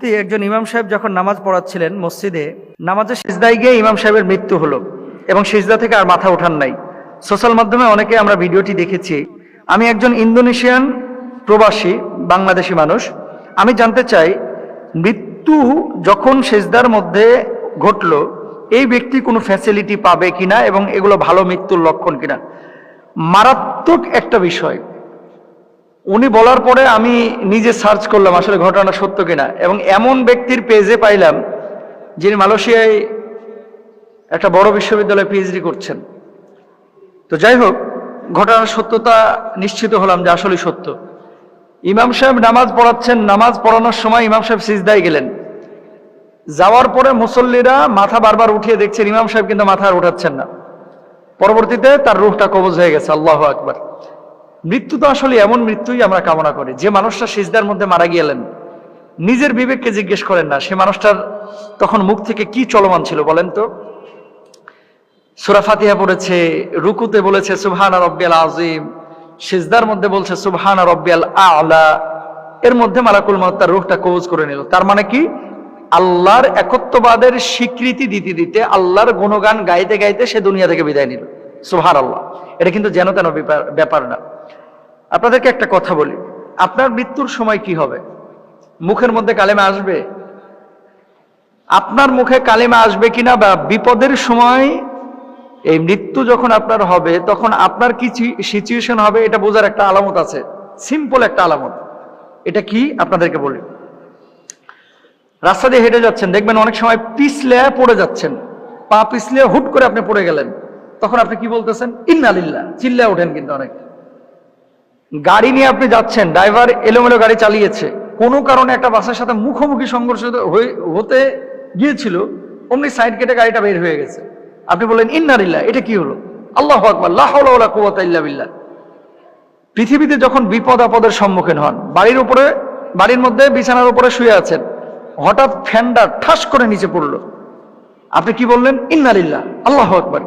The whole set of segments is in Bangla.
একজন ইমাম সাহেব যখন নামাজ পড়াচ্ছিলেন মসজিদে, নামাজের সিজদায় গিয়ে ইমাম সাহেবের মৃত্যু হলো এবং সিজদা থেকে আর মাথা ওঠান নাই। সোশ্যাল মাধ্যমে অনেকে আমরা ভিডিওটি দেখেছি। আমি একজন ইন্দোনেশিয়ান প্রবাসী, বাংলাদেশি মানুষ। আমি জানতে চাই, মৃত্যু যখন সেজদার মধ্যে ঘটলো, এই ব্যক্তি কোনো ফ্যাসিলিটি পাবে কিনা এবং এগুলো ভালো মৃত্যুর লক্ষণ কিনা? মারাত্মক একটা বিষয়। উনি বলার পরে আমি নিজে সার্চ করলাম আসলে ঘটনা সত্য কিনা। এবং এমন ব্যক্তির পেজে পাইলাম যিনি মালয়েশিয়ায় একটা বড় বিশ্ববিদ্যালয়ে পিএইচডি করছেন। তো যাই হোক, ঘটনার সত্যতা নিশ্চিত হলাম যে আসলে সত্য। ইমাম সাহেব নামাজ পড়াচ্ছেন, নামাজ পড়ানোর সময় ইমাম সাহেব সিজদায় গেলেন। যাওয়ার পরে মুসল্লিরা মাথা বারবার উঠিয়ে দেখছেন, ইমাম সাহেব কিন্তু মাথা আর উঠাচ্ছেন না। পরবর্তীতে তার রুহটা কবজ হয়ে গেছে, আল্লাহ আকবার। মৃত্যু তো আসলে এমন মৃত্যুই আমরা কামনা করি। যে মানুষটা সিজদার মধ্যে মারা গেলেন, নিজের বিবেককে জিজ্ঞেস করেন না, সে মানুষটার তখন মুখ থেকে কি চলমান ছিল বলেন তো? সুরা ফাতিহা পড়েছে, রুকুতে বলেছে, সুবহানা রব্বিয়াল আজিম সিজদার মধ্যে বলছে, সুবহানা রব্বিয়াল আলা। এর মধ্যে মালাকুল মত তার রুহটা কবজ করে নিল। তার মানে কি? আল্লাহর একত্ববাদের স্বীকৃতি দিতে দিতে আল্লাহর গুণগান গাইতে গাইতে সে দুনিয়া থেকে বিদায় নিল। সুহার আল্লাহ এটা কিন্তু যেন তেন ব্যাপার না। আপনাদেরকে একটা কথা বলি। আপনার মৃত্যুর সময় কি হবে? মুখের মধ্যে কালেমা আসবে? আপনার মুখে কালেমা আসবে কিনা বা বিপদের সময় এই মৃত্যু যখন আপনার হবে, তখন আপনার কি সিচুয়েশন হবে এটা বোঝার একটা আলামত আছে। সিম্পল একটা আলামত। এটা কি? আপনাদেরকে বলি। রাস্তা দিয়ে হেঁটে যাচ্ছেন, দেখবেন অনেক সময় পিছলে পড়ে যাচ্ছেন। পা পিছলে হুট করে আপনি পড়ে গেলেন। তখন আপনি কি বলতেছেন? ইন্নালিল্লাহ চিল্লা ওঠেন কিন্তু অনেক গাড়ি নিয়ে আপনি যাচ্ছেন, ড্রাইভার এলোমেলো গাড়ি চালিয়েছে। কোনো কারণে একটা বাসের সাথে মুখোমুখি সংঘর্ষ হতে গিয়েছিল, অমনি সাইড কেটে গাড়িটা বের হয়ে গেছে। আপনি বললেন ইন্নারিল্লাহ এটা কি হলো? আল্লাহ আকবর পৃথিবীতে যখন বিপদ আপদের সম্মুখীন হন, বাড়ির উপরে বাড়ির মধ্যে বিছানার উপরে শুয়ে আছেন, হঠাৎ ফ্যানটা ঠাস করে নিচে পড়ল। আপনি কি বললেন? ইন্নালিল্লাহ আল্লাহ আকবর।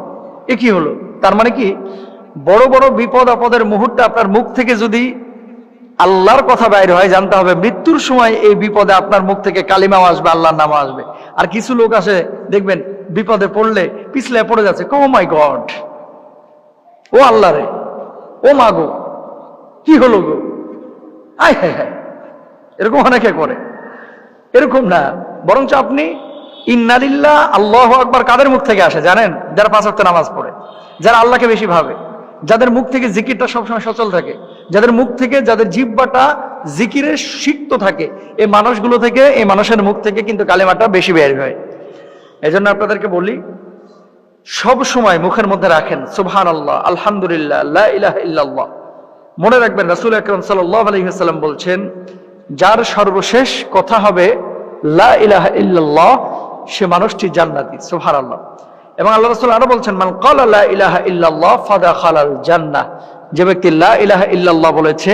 এ কি হলো? তার মানে কি? বড় বড় বিপদ আপদের মুহূর্তে আপনার মুখ থেকে যদি আল্লাহর কথা বাইরে হয়, জানতে হবে মৃত্যুর সময় এই বিপদে আপনার মুখ থেকে কালিমাও আসবে, আল্লাহর নামও আসবে। আর কিছু লোক আসে, দেখবেন বিপদে পড়লে পিছলে পড়ে যাচ্ছে। কো মাই গড ও আল্লাহ রে! ও মা গো! কি হলো গো? আয় হায় হায়! এরকম অনেকে করে। এরকম না। বরঞ্চ আপনি ইন্নালিল্লাহ আল্লাহ আকবার কাদের মুখ থেকে আসে, জানেন? যারা পাঁচ নামাজ পড়ে, যারা আল্লাহকে বেশি ভাবে। যাদের মুখ থেকে জিকিরটা সবসময় সচল থাকে, যাদের মুখ থেকে, যাদের জিব্বাটা জিকিরে সিক্ত থাকে, এই মানুষগুলো থেকে, এই মানুষের মুখ থেকে কিন্তু কালেমাটা বেশি বের হয়। এজন্য আপনাদেরকে বলি, সব সময় মুখের মধ্যে রাখেন সুবহান আল্লাহ আলহামদুলিল্লাহ ইল্লাল্লাহ। মনে রাখবেন, রাসূল আকরাম সাল্লাল্লাহু আলাইহি বলছেন, যার সর্বশেষ কথা হবে, লা ইলাহা সে মানুষটি জান্নাতি, সুবহানাল্লাহ। এবং আল্লাহ রাসূল আরও বলছেন, মান ক্বালা লা ইলাহা ইল্লাল্লাহ ফাদাখালাল জান্নাহ। যে ব্যক্তি লা ইলাহা ইল্লাল্লাহ বলেছে,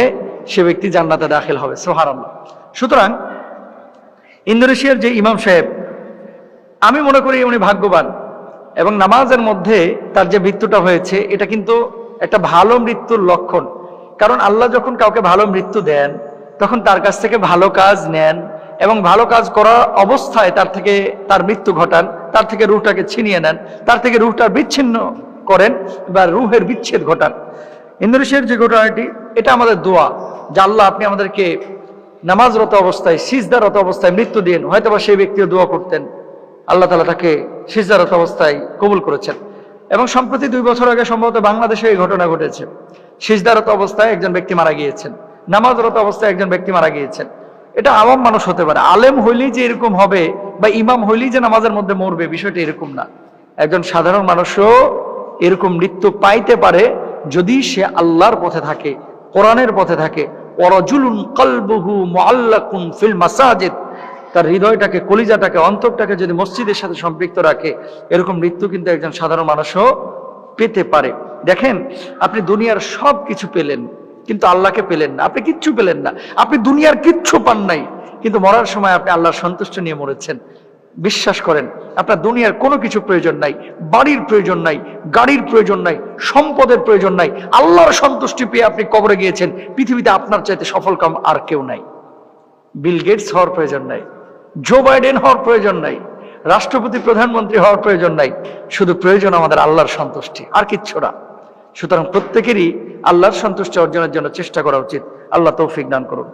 সে ব্যক্তি জান্নাতে দাখিল হবে। সুবহানাল্লাহ। সুতরাং ইন্দোনেশিয়ার যে ইমাম সাহেব, আমি মনে করি উনি ভাগ্যবান এবং নামাজের মধ্যে তার যে মৃত্যুটা হয়েছে, এটা কিন্তু একটা ভালো মৃত্যুর লক্ষণ। কারণ আল্লাহ যখন কাউকে ভালো মৃত্যু দেন, তখন তার কাছ থেকে ভালো কাজ নেন এবং ভালো কাজ করা অবস্থায় তার থেকে তার মৃত্যু ঘটান, তার থেকে রুহটাকে ছিনিয়ে নেন, তার থেকে রুহটা বিচ্ছিন্ন করেন বা রুহের বিচ্ছেদ ঘটান। ইন্দোনেশিয়ার যে ঘটনাটি, এটা আমাদের দোয়া যে আল্লাহ আপনি আমাদেরকে নামাজরত অবস্থায়, সিজদারত অবস্থায় মৃত্যু দিন হয়তোবা সেই ব্যক্তিও দোয়া করতেন। আল্লাহ তালা তাকে সিজদারত অবস্থায় কবুল করেছেন। এবং সম্প্রতি দুই বছর আগে সম্ভবত বাংলাদেশে এই ঘটনা ঘটেছে। সিজদারত অবস্থায় একজন ব্যক্তি মারা গিয়েছেন। নামাজরত অবস্থায় একজন ব্যক্তি মারা গিয়েছেন। এটা আওয়াম মানুষ হতে পারে। আলেম হইলেই যে এরকম হবে বা ইমাম হইলেই যে নামাজের মধ্যে মরবে, বিষয়টা এরকম না। একজন সাধারণ মানুষও এরকম মৃত্যু পাইতে পারে যদি সে আল্লাহর পথে থাকে, কোরআনের পথে থাকে। ওরাজুলুন কলবুহু মুআল্লাকুন ফিল মাসাজিদ। তার হৃদয়টাকে, কলিজাটাকে, অন্তরটাকে যদি মসজিদের সাথে সম্পৃক্ত রাখে, এরকম মৃত্যু কিন্তু একজন সাধারণ মানুষও পেতে পারে। দেখেন, আপনি দুনিয়ার সব কিছু পেলেন। কিন্তু আল্লাহকে পেলেন না, আপনি কিচ্ছু পেলেন না। আপনি দুনিয়ার কিচ্ছু পান নাই, কিন্তু মরার সময় আপনি আল্লাহর সন্তুষ্ট নিয়ে মরেছেন। বিশ্বাস করেন, আপনার দুনিয়ার কোনো কিছু প্রয়োজন নাই, বাড়ির প্রয়োজন নাই, গাড়ির প্রয়োজন নাই, সম্পদের প্রয়োজন নাই, আল্লাহর সন্তুষ্টি পেয়ে আপনি কবরে গিয়েছেন, পৃথিবীতে আপনার চাইতে সফল কাম আর কেউ নাই। বিল গেটস হওয়ার প্রয়োজন নাই, জো বাইডেন হওয়ার প্রয়োজন নাই, রাষ্ট্রপতি, প্রধানমন্ত্রী হওয়ার প্রয়োজন নাই, শুধু প্রয়োজন আমাদের আল্লাহর সন্তুষ্টি, আর কিচ্ছু না। সুতরাং প্রত্যেকেরই আল্লাহর সন্তুষ্টি অর্জনের জন্য চেষ্টা করা উচিত। আল্লাহ তৌফিক দান করুন।